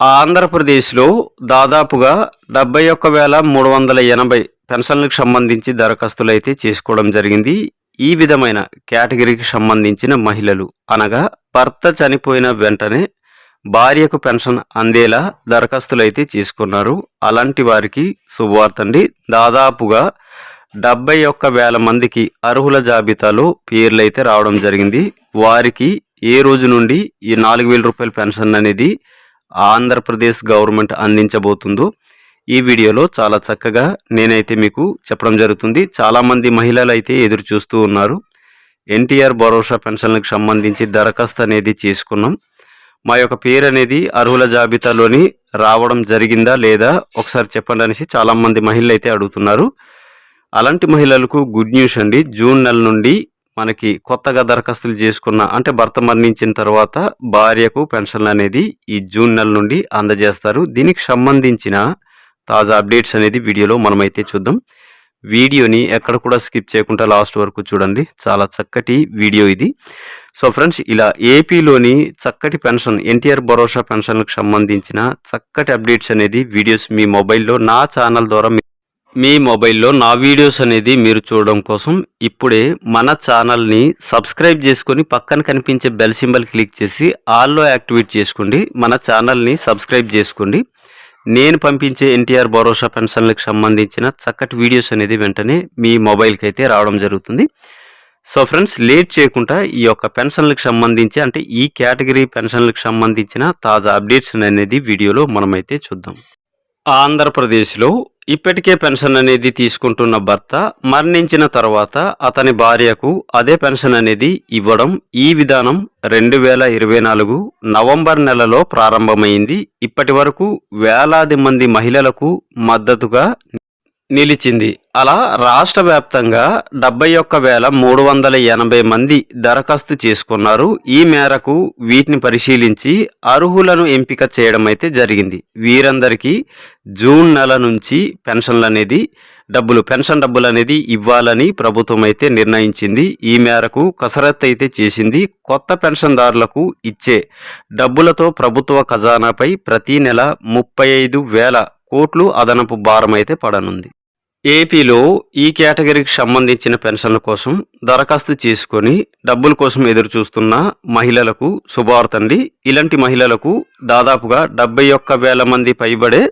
ఆంధ్రప్రదేశ్లో దాదాపుగా డెబ్బై ఒక్క వేల మూడు వందల ఎనభై పెన్షన్లకు సంబంధించి దరఖాస్తులు అయితే చేసుకోవడం జరిగింది. ఈ విధమైన కేటగిరీకి సంబంధించిన మహిళలు అనగా భర్త చనిపోయిన వెంటనే భార్యకు పెన్షన్ అందేలా దరఖాస్తులు అయితే చేసుకున్నారు. అలాంటి వారికి శుభవార్త అండి. దాదాపుగా డెబ్బై ఒక్క వేల మందికి అర్హుల జాబితాలో పేర్లు అయితే రావడం జరిగింది. వారికి ఏ రోజు నుండి ఈ నాలుగు వేల రూపాయల పెన్షన్ అనేది ఆంధ్రప్రదేశ్ గవర్నమెంట్ అందించబోతుందో ఈ వీడియోలో చాలా చక్కగా నేనైతే మీకు చెప్పడం జరుగుతుంది. చాలామంది మహిళలు అయితే ఎదురు చూస్తూ ఉన్నారు. ఎన్టీఆర్ భరోసా పెన్షన్లకు సంబంధించి దరఖాస్తు అనేది చేసుకున్నాం. మా యొక్క పేరు అనేది అర్హుల జాబితాలోని రావడం జరిగిందా లేదా ఒకసారి చెప్పండి అనేసి చాలామంది మహిళలు అయితే అడుగుతున్నారు. అలాంటి మహిళలకు గుడ్ న్యూస్ అండి. జూన్ నెల నుండి మనకి కొత్తగా దరఖాస్తులు చేసుకున్న అంటే భర్త మరణించిన తర్వాత భార్యకు పెన్షన్లు అనేది ఈ జూన్ నెల నుండి అందజేస్తారు. దీనికి సంబంధించిన తాజా అప్డేట్స్ అనేది వీడియోలో మనమైతే చూద్దాం. వీడియోని ఎక్కడ కూడా స్కిప్ చేయకుండా లాస్ట్ వరకు చూడండి. చాలా చక్కటి వీడియో ఇది. సో ఫ్రెండ్స్ ఇలా ఏపీలోని చక్కటి పెన్షన్ ఎన్టీఆర్ భరోసా పెన్షన్లకు సంబంధించిన చక్కటి అప్డేట్స్ అనేది వీడియోస్ మీ మొబైల్లో నా ఛానల్ ద్వారా మీ- మొబైల్లో నా వీడియోస్ అనేది మీరు చూడడం కోసం ఇప్పుడే మన ఛానల్ని సబ్స్క్రైబ్ చేసుకొని పక్కన కనిపించే బెల్ సింబల్ క్లిక్ చేసి ఆల్లో యాక్టివేట్ చేసుకోండి. మన ఛానల్ని సబ్స్క్రైబ్ చేసుకోండి. నేను పంపించే ఎన్టీఆర్ భరోసా పెన్షన్లకు సంబంధించిన చక్కటి వీడియోస్ అనేది వెంటనే మీ మొబైల్కి అయితే రావడం జరుగుతుంది. సో ఫ్రెండ్స్ లేట్ చేయకుండా ఈ యొక్క పెన్షన్లకు సంబంధించి అంటే ఈ కేటగిరీ పెన్షన్లకు సంబంధించిన తాజా అప్డేట్స్ అనేది వీడియోలో మనమైతే చూద్దాం. ఆంధ్రప్రదేశ్లో ఇప్పటికే పెన్షన్ అనేది తీసుకుంటున్న భర్త మరణించిన తర్వాత అతని భార్యకు అదే పెన్షన్ అనేది ఇవ్వడం ఈ విధానం రెండు వేల ఇరవై నాలుగు నవంబర్ నెలలో ప్రారంభమైంది. ఇప్పటి వరకు వేలాది మంది మహిళలకు మద్దతుగా నిలిచింది. అలా రాష్ట్ర వ్యాప్తంగా డెబ్బై ఒక్క వేల మూడు వందల ఎనభై మంది దరఖాస్తు చేసుకున్నారు. ఈ మేరకు వీటిని పరిశీలించి అర్హులను ఎంపిక చేయడం అయితే జరిగింది. వీరందరికీ జూన్ నెల నుంచి పెన్షన్లు అనేది డబ్బులు పెన్షన్ డబ్బులు అనేది ఇవ్వాలని ప్రభుత్వం అయితే నిర్ణయించింది. ఈ మేరకు కసరత్తు అయితే చేసింది. కొత్త పెన్షన్దారులకు ఇచ్చే డబ్బులతో ప్రభుత్వ ఖజానాపై ప్రతి నెల ముప్పై ఐదు వేల కోట్లు అదనపు భారం అయితే పడనుంది. ఏపీలో ఈ కేటగిరీకి సంబంధించిన పెన్షన్ల కోసం దరఖాస్తు చేసుకొని డబ్బుల కోసం ఎదురు చూస్తున్న మహిళలకు శుభవార్త అండి. ఇలాంటి మహిళలకు దాదాపుగా డెబ్బై ఒక్క వేల మంది పైబడే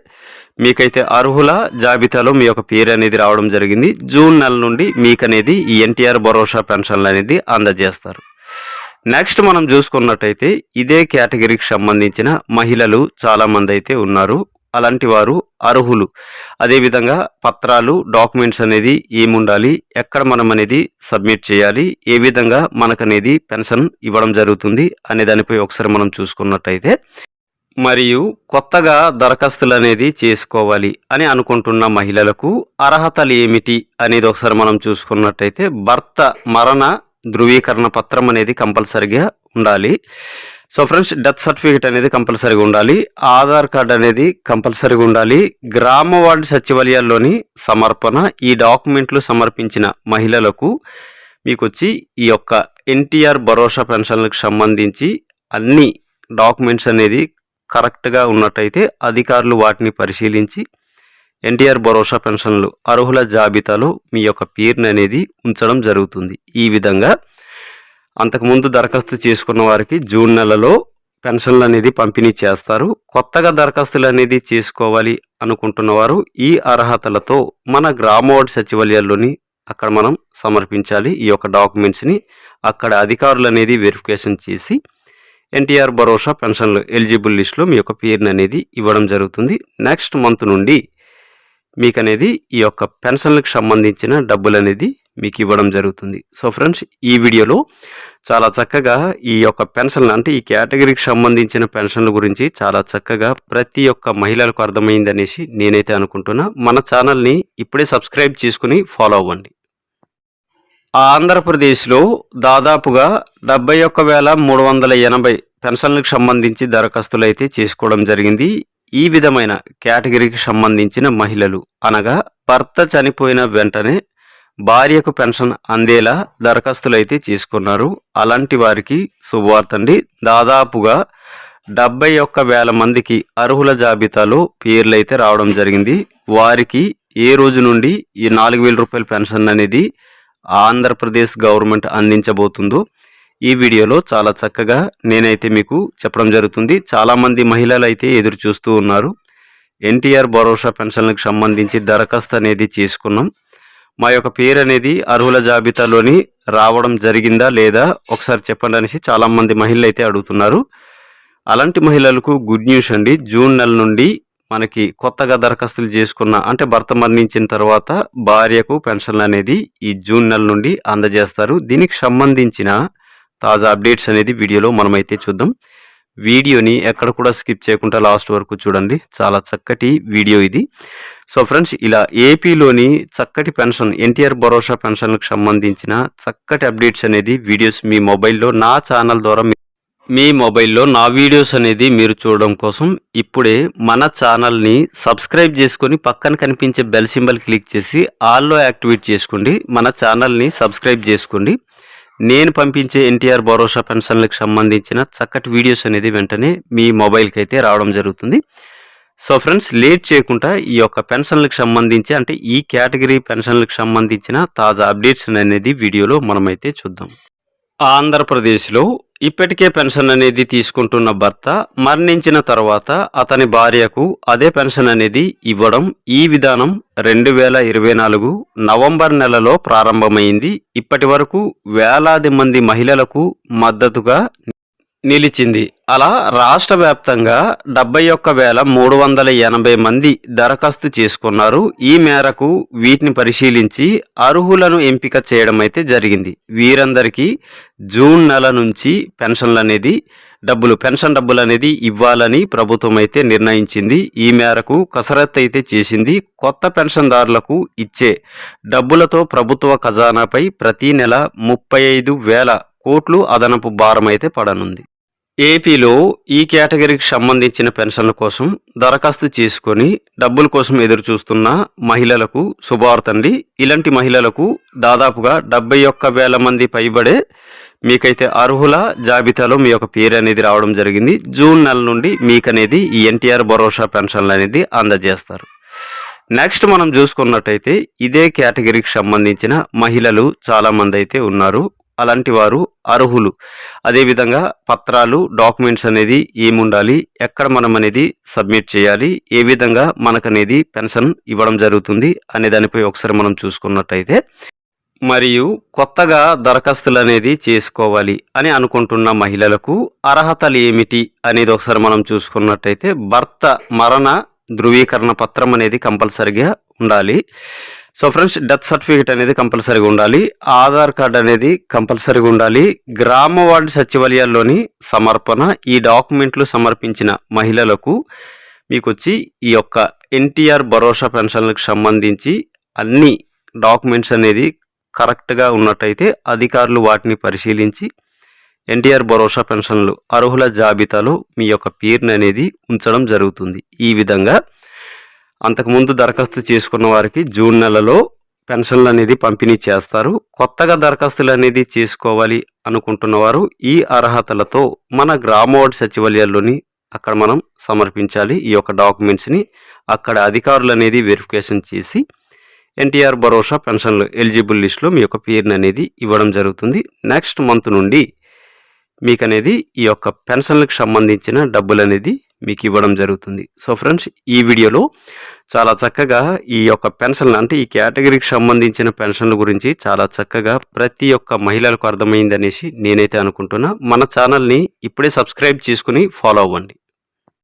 మీకైతే అర్హుల జాబితాలో మీ యొక్క పేరు అనేది రావడం జరిగింది. జూన్ నెల నుండి మీకు అనేది ఈ ఎన్టీఆర్ భరోసా పెన్షన్లు అనేది అందజేస్తారు. నెక్స్ట్ మనం చూసుకున్నట్టయితే ఇదే కేటగిరీకి సంబంధించిన మహిళలు చాలామంది అయితే ఉన్నారు. అలాంటి వారు అర్హులు. అదేవిధంగా పత్రాలు డాక్యుమెంట్స్ అనేది ఏముండాలి? ఎక్కడ మనం అనేది సబ్మిట్ చేయాలి? ఏ విధంగా మనకు అనేది పెన్షన్ ఇవ్వడం జరుగుతుంది? అనే దానిపై ఒకసారి మనం చూసుకున్నట్టయితే మరియు కొత్తగా దరఖాస్తులు అనేది చేసుకోవాలి అని అనుకుంటున్న మహిళలకు అర్హతలు ఏమిటి అనేది ఒకసారి మనం చూసుకున్నట్టయితే భర్త మరణ ధృవీకరణ పత్రం అనేది కంపల్సరిగా ఉండాలి. సో ఫ్రెండ్స్ డెత్ సర్టిఫికేట్ అనేది కంపల్సరీగా ఉండాలి. ఆధార్ కార్డ్ అనేది కంపల్సరీగా ఉండాలి. గ్రామ వార్డు సచివాలయాల్లోని సమర్పణ ఈ డాక్యుమెంట్లు సమర్పించిన మహిళలకు మీకు వచ్చి ఈ యొక్క ఎన్టీఆర్ భరోసా పెన్షన్లకు సంబంధించి అన్ని డాక్యుమెంట్స్ అనేది కరెక్ట్గా ఉన్నట్టయితే అధికారులు వాటిని పరిశీలించి ఎన్టీఆర్ భరోసా పెన్షన్లు అర్హుల జాబితాలో మీ యొక్క పేరుని అనేది ఉంచడం జరుగుతుంది. ఈ విధంగా అంతకుముందు దరఖాస్తు చేసుకున్న వారికి జూన్ నెలలో పెన్షన్లు అనేది పంపిణీ చేస్తారు. కొత్తగా దరఖాస్తులు అనేది చేసుకోవాలి అనుకుంటున్నవారు ఈ అర్హతలతో మన గ్రామవార్డు సచివాలయాల్లోని అక్కడ మనం సమర్పించాలి. ఈ యొక్క డాక్యుమెంట్స్ని అక్కడ అధికారులు అనేది వెరిఫికేషన్ చేసి ఎన్టీఆర్ భరోసా పెన్షన్లు ఎలిజిబుల్ లిస్ట్లో మీ యొక్క పేరుని అనేది ఇవ్వడం జరుగుతుంది. నెక్స్ట్ మంత్ నుండి మీకు అనేది ఈ యొక్క పెన్షన్లకు సంబంధించిన డబ్బులు అనేది మీకు ఇవ్వడం జరుగుతుంది. సో ఫ్రెండ్స్ ఈ వీడియోలో చాలా చక్కగా ఈ యొక్క పెన్షన్లు అంటే ఈ కేటగిరీకి సంబంధించిన పెన్షన్ల గురించి చాలా చక్కగా ప్రతి ఒక్క మహిళలకు అర్థమైంది అనేసి నేనైతే అనుకుంటున్నా. మన ఛానల్ని ఇప్పుడే సబ్స్క్రైబ్ చేసుకుని ఫాలో అవ్వండి. ఆంధ్రప్రదేశ్లో దాదాపుగా డెబ్బై ఒక్క వేల మూడు వందల ఎనభై పెన్షన్లకు సంబంధించి దరఖాస్తులు అయితే చేసుకోవడం జరిగింది. ఈ విధమైన కేటగిరీకి సంబంధించిన మహిళలు అనగా భర్త చనిపోయిన వెంటనే భార్యకు పెన్షన్ అందేలా దరఖాస్తులు అయితే చేసుకున్నారు. అలాంటి వారికి శుభవార్త అండి దాదాపుగా డెబ్బై ఒక్క వేల మందికి అర్హుల జాబితాలో పేర్లు అయితే రావడం జరిగింది. వారికి ఏ రోజు నుండి ఈ నాలుగు వేల రూపాయల పెన్షన్ అనేది ఆంధ్రప్రదేశ్ గవర్నమెంట్ అందించబోతుందో ఈ వీడియోలో చాలా చక్కగా నేనైతే మీకు చెప్పడం జరుగుతుంది. చాలామంది మహిళలు అయితే ఎదురు చూస్తూ ఉన్నారు. ఎన్టీఆర్ భరోసా పెన్షన్లకు సంబంధించి దరఖాస్తు అనేది చేసుకున్నాం. మా యొక్క పేరు అనేది అర్హుల జాబితాలోని రావడం జరిగిందా లేదా ఒకసారి చెప్పండి అనేసి చాలామంది మహిళలు అయితే అడుగుతున్నారు. అలాంటి మహిళలకు గుడ్ న్యూస్ అండి. జూన్ నెల నుండి మనకి కొత్తగా దరఖాస్తులు చేసుకున్న అంటే భర్త మరణించిన తర్వాత భార్యకు పెన్షన్లు అనేది ఈ జూన్ నెల నుండి అందజేస్తారు. దీనికి సంబంధించిన తాజా అప్డేట్స్ అనేది వీడియోలో మనమైతే చూద్దాం. వీడియోని ఎక్కడ కూడా స్కిప్ చేయకుండా లాస్ట్ వరకు చూడండి. చాలా చక్కటి వీడియో ఇది. సో ఫ్రెండ్స్ ఇలా ఏపీలోని చక్కటి పెన్షన్ ఎన్టీఆర్ భరోసా పెన్షన్లకు సంబంధించిన చక్కటి అప్డేట్స్ అనేది వీడియోస్ మీ మొబైల్లో నా ఛానల్ ద్వారా మీ- మొబైల్లో నా వీడియోస్ అనేది మీరు చూడడం కోసం ఇప్పుడే మన ఛానల్ని సబ్స్క్రైబ్ చేసుకొని పక్కన కనిపించే బెల్ సింబల్ క్లిక్ చేసి ఆల్లో యాక్టివేట్ చేసుకోండి. మన ఛానల్ని సబ్స్క్రైబ్ చేసుకోండి. నేను పంపించే ఎన్టీఆర్ భరోసా పెన్షన్లకు సంబంధించిన చక్కటి వీడియోస్ అనేది వెంటనే మీ మొబైల్కి అయితే రావడం జరుగుతుంది. సో ఫ్రెండ్స్ లేట్ చేయకుండా ఈ యొక్క పెన్షన్లకు సంబంధించి అంటే ఈ కేటగిరీ పెన్షన్లకు సంబంధించిన తాజా అప్డేట్స్ అనేది వీడియోలో మనమైతే చూద్దాం. ఆంధ్రప్రదేశ్లో ఇప్పటికే పెన్షన్ అనేది తీసుకుంటున్న భర్త మరణించిన తర్వాత అతని భార్యకు అదే పెన్షన్ అనేది ఇవ్వడం ఈ విధానం రెండు వేల ఇరవై నాలుగు నవంబర్ నెలలో ప్రారంభమైంది. ఇప్పటి వరకు వేలాది మంది మహిళలకు మద్దతుగా నిలిచింది. అలా రాష్ట్ర వ్యాప్తంగా డెబ్బై ఒక్క వేల మూడు వందల ఎనభై మంది దరఖాస్తు చేసుకున్నారు. ఈ మేరకు వీటిని పరిశీలించి అర్హులను ఎంపిక చేయడం అయితే జరిగింది. వీరందరికీ జూన్ నెల నుంచి పెన్షన్లు అనేది డబ్బులు పెన్షన్ డబ్బులు అనేది ఇవ్వాలని ప్రభుత్వం అయితే నిర్ణయించింది. ఈ మేరకు కసరత్తు అయితే చేసింది. కొత్త పెన్షన్దారులకు ఇచ్చే డబ్బులతో ప్రభుత్వ ఖజానాపై ప్రతి నెల ముప్పై ఐదు వేల కోట్లు అదనపు భారం అయితే పడనుంది. ఏపీలో ఈ కేటగిరీకి సంబంధించిన పెన్షన్ల కోసం దరఖాస్తు చేసుకొని డబ్బుల కోసం ఎదురు చూస్తున్న మహిళలకు శుభవార్తండి ఇలాంటి మహిళలకు దాదాపుగా డెబ్బై ఒక్క వేల మంది పైబడే మీకైతే అర్హుల జాబితాలో మీ యొక్క పేరు అనేది రావడం జరిగింది. జూన్ నెల నుండి మీకు అనేది ఈ ఎన్టీఆర్ భరోసా పెన్షన్లు అనేది అందజేస్తారు. నెక్స్ట్ మనం చూసుకున్నట్టయితే ఇదే కేటగిరీకి సంబంధించిన మహిళలు చాలామంది అయితే ఉన్నారు. అలాంటి వారు అర్హులు. అదేవిధంగా పత్రాలు డాక్యుమెంట్స్ అనేది ఏముండాలి? ఎక్కడ మనం అనేది సబ్మిట్ చేయాలి? ఏ విధంగా మనకనేది పెన్షన్ ఇవ్వడం జరుగుతుంది? అనే దానిపై ఒకసారి మనం చూసుకున్నట్టయితే మరియు కొత్తగా దరఖాస్తులు అనేది చేసుకోవాలి అని అనుకుంటున్న మహిళలకు అర్హతలు ఏమిటి అనేది ఒకసారి మనం చూసుకున్నట్టయితే భర్త మరణ ధృవీకరణ పత్రం అనేది కంపల్సరిగా ఉండాలి. సో ఫ్రెండ్స్ డెత్ సర్టిఫికేట్ అనేది కంపల్సరీగా ఉండాలి. ఆధార్ కార్డ్ అనేది కంపల్సరీగా ఉండాలి. గ్రామ వార్డు సచివాలయాల్లోని సమర్పణ ఈ డాక్యుమెంట్లు సమర్పించిన మహిళలకు మీకు వచ్చి ఈ యొక్క ఎన్టీఆర్ భరోసా పెన్షన్లకు సంబంధించి అన్ని డాక్యుమెంట్స్ అనేది కరెక్ట్గా ఉన్నట్టయితే అధికారులు వాటిని పరిశీలించి ఎన్టీఆర్ భరోసా పెన్షన్లు అర్హుల జాబితాలో మీ యొక్క పేరుని అనేది ఉంచడం జరుగుతుంది. ఈ విధంగా అంతకుముందు దరఖాస్తు చేసుకున్న వారికి జూన్ నెలలో పెన్షన్లు అనేది పంపిణీ చేస్తారు. కొత్తగా దరఖాస్తులు అనేది చేసుకోవాలి అనుకుంటున్న వారు ఈ అర్హతలతో మన గ్రామవార్డు సచివాలయాల్లోని అక్కడ మనం సమర్పించాలి. ఈ యొక్క డాక్యుమెంట్స్ని అక్కడ అధికారులు అనేది వెరిఫికేషన్ చేసి ఎన్టీఆర్ భరోసా పెన్షన్లు ఎలిజిబుల్ లిస్టులో మీ యొక్క పేరుని అనేది ఇవ్వడం జరుగుతుంది. నెక్స్ట్ మంత్ నుండి మీకు అనేది ఈ యొక్క పెన్షన్లకు సంబంధించిన డబ్బులు అనేది మీకు ఇవ్వడం జరుగుతుంది. సో ఫ్రెండ్స్ ఈ వీడియోలో చాలా చక్కగా ఈ యొక్క పెన్షన్లు అంటే ఈ కేటగిరీకి సంబంధించిన పెన్షన్ల గురించి చాలా చక్కగా ప్రతి ఒక్క మహిళలకు అర్థమైంది అనేసి నేనైతే అనుకుంటున్నా. మన ఛానల్ని ఇప్పుడే సబ్స్క్రైబ్ చేసుకుని ఫాలో అవ్వండి.